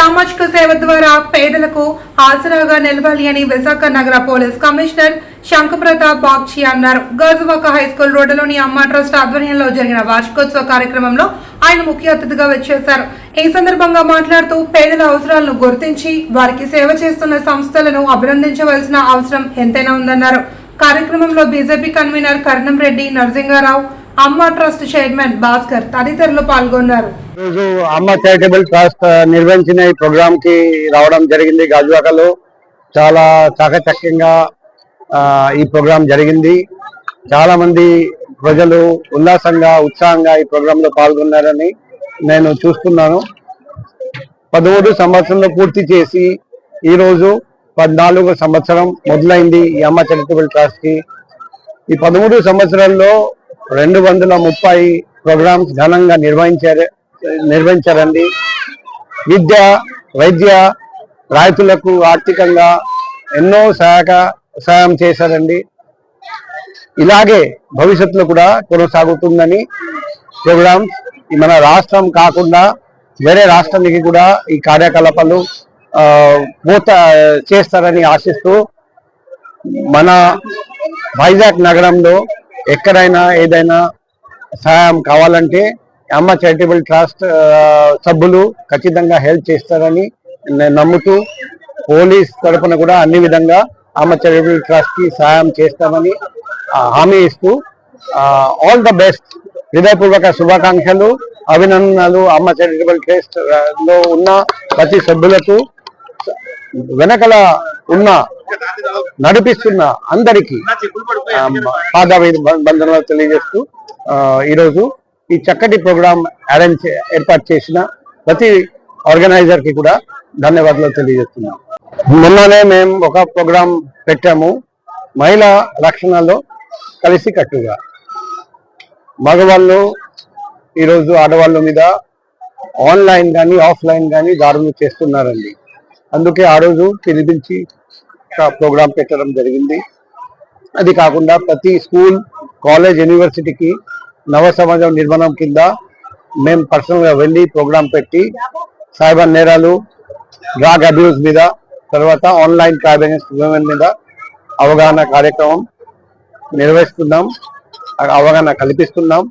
సామాజిక సేవ ద్వారా పేదలకు ఆసరాగా నిలవాలి అని విశాఖ నగర పోలీస్ కమిషనర్ శంఖప్రతాప్ బాగ్చి అన్నారు. గాజువాక హై స్కూల్ రోడ్డులోని అమ్మ ట్రస్ట్ ఆధ్వర్యంలో జరిగిన వార్షికోత్సవ కార్యక్రమంలో ఆయన ముఖ్య అతిథిగా వచ్చేశారు. ఈ సందర్భంగా మాట్లాడుతూ పేదల అవసరాలను గుర్తించి వారికి సేవ చేస్తున్న సంస్థలను అభినందించవలసిన అవసరం ఎంతైనా ఉందన్నారు. కార్యక్రమంలో BJP convener Karanam Reddy Narasimharao Amma trust chairman Bhaskar తదితరులు పాల్గొన్నారు. ఈరోజు అమ్మ చారిటబుల్ ట్రస్ట్ నిర్వహించిన ఈ ప్రోగ్రామ్కి రావడం జరిగింది. గాజువాకలో చాలా చాకచక్యంగా ఈ ప్రోగ్రాం జరిగింది. చాలా మంది ప్రజలు ఉల్లాసంగా ఉత్సాహంగా ఈ ప్రోగ్రామ్లో పాల్గొన్నారని నేను చూస్తున్నాను. పదమూడు సంవత్సరంలో పూర్తి చేసి ఈరోజు పద్నాలుగో సంవత్సరం మొదలైంది ఈ అమ్మ చారిటబుల్ ట్రస్ట్కి. ఈ పదమూడు సంవత్సరాల్లో రెండు వందల ముప్పై ప్రోగ్రామ్స్ ఘనంగా నిర్వహించారు నిర్వహించారండి. విద్య వైద్య రైతులకు ఆర్థికంగా ఎన్నో సహాయక సహాయం చేశారండి. ఇలాగే భవిష్యత్తులో కూడా కొనసాగుతుందని ప్రోగ్రామ్స్ మన రాష్ట్రం కాకుండా వేరే రాష్ట్రానికి కూడా ఈ కార్యకలాపాలు పూర్త చేస్తారని ఆశిస్తూ మన వైజాగ్ నగరంలో ఎక్కడైనా ఏదైనా సహాయం కావాలంటే అమ్మ చారిటబుల్ ట్రస్ట్ సభ్యులు ఖచ్చితంగా హెల్ప్ చేస్తారని నేను నమ్ముతూ పోలీస్ తరపున కూడా అన్ని విధంగా అమ్మ చారిటబుల్ ట్రస్ట్కి సహాయం చేస్తామని హామీ ఇస్తూ ఆల్ ద బెస్ట్ హృదయపూర్వక శుభాకాంక్షలు అభినందనలు అమ్మ చారిటబుల్ ట్రస్ట్లో ఉన్న ప్రతి సభ్యులకు. వెనకల ఉన్న నడిపిస్తున్న అందరికీ ఆ, బంధనలు తెలియజేస్తూ ఈరోజు ఈ చక్కటి ప్రోగ్రామ్ అరేంజ్ ఏర్పాటు చేసిన ప్రతి ఆర్గనైజర్కి కూడా ధన్యవాదాలు తెలియజేస్తున్నాం. మొన్ననే మేము ఒక ప్రోగ్రామ్ పెట్టాము మహిళా రక్షణలో కలిసి కట్టుగా మగవాళ్ళు ఈరోజు ఆడవాళ్ళ మీద ఆన్లైన్ కానీ ఆఫ్లైన్ కానీ దారులు చేస్తున్నారండి. అందుకే ఆ రోజు పిలిపించి ప్రోగ్రాం పెట్టడం జరిగింది. అది కాకుండా ప్రతి స్కూల్ కాలేజ్ యూనివర్సిటీకి నవ సమాజం నిర్మాణం కింద మేము పర్సనల్గా వెళ్ళి ప్రోగ్రాం పెట్టి సైబర్ నేరాలు డ్రాగ్ అబ్యూస్ మీద తర్వాత ఆన్లైన్ క్రైమ్ ఉమెన్ మీద అవగాహన కార్యక్రమం నిర్వహిస్తున్నాం. అవగాహన కల్పిస్తున్నాం.